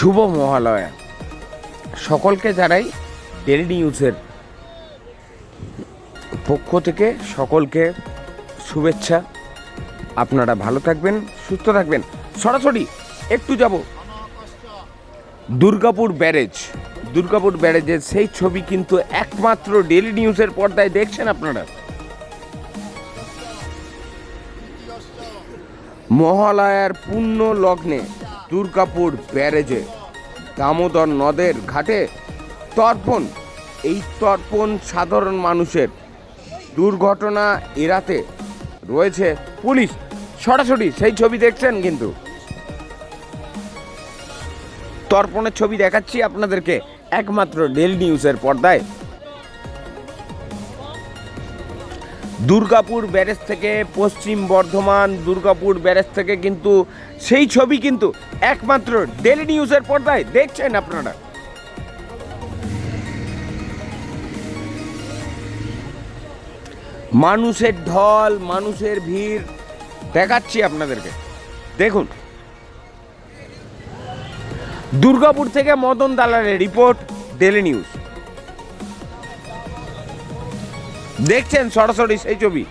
শুভ মহালয়া। সকলকে জানাই ডেলি নিউজের পক্ষ থেকে সকলকে শুভেচ্ছা। আপনারা ভালো থাকবেন, সুস্থ থাকবেন। সরাসরি একটু যাব। দুর্গাপুর ব্যারেজ। দুর্গাপুর ব্যারেজের সেই ছবি কিন্তু একমাত্র ডেলি নিউজের পর্দায় দেখছেন আপনারা। মহালয়ার পূর্ণ লগ্নে দুর্গাপুর ব্যারেজে। দামোদর নদের ঘাটে তর্পণ। এই তর্পণ সাধারণ মানুষের দুর্ঘটনা এড়াতে রয়েছে পুলিশ। সরাসরি সেই ছবি দেখছেন কিন্তু। তর্পণের ছবি দেখাচ্ছি আপনাদেরকে। একমাত্র ডেল নিউজের পর্দায়। দুর্গাপুর ব্যারেজ থেকে পশ্চিম বর্ধমান, দুর্গাপুর ব্যারেজ থেকে কিন্তু সেই ছবি কিন্তু একমাত্র ডেলি নিউজের পর্দায় দেখছেন আপনারা। মানুষের ঢল, মানুষের ভিড়, দেখাচ্ছি আপনাদেরকে। দেখুন। দুর্গাপুর থেকে মদন দালালের রিপোর্ট ডেলি নিউজ দেখছেন সরাসরি সেই ছবি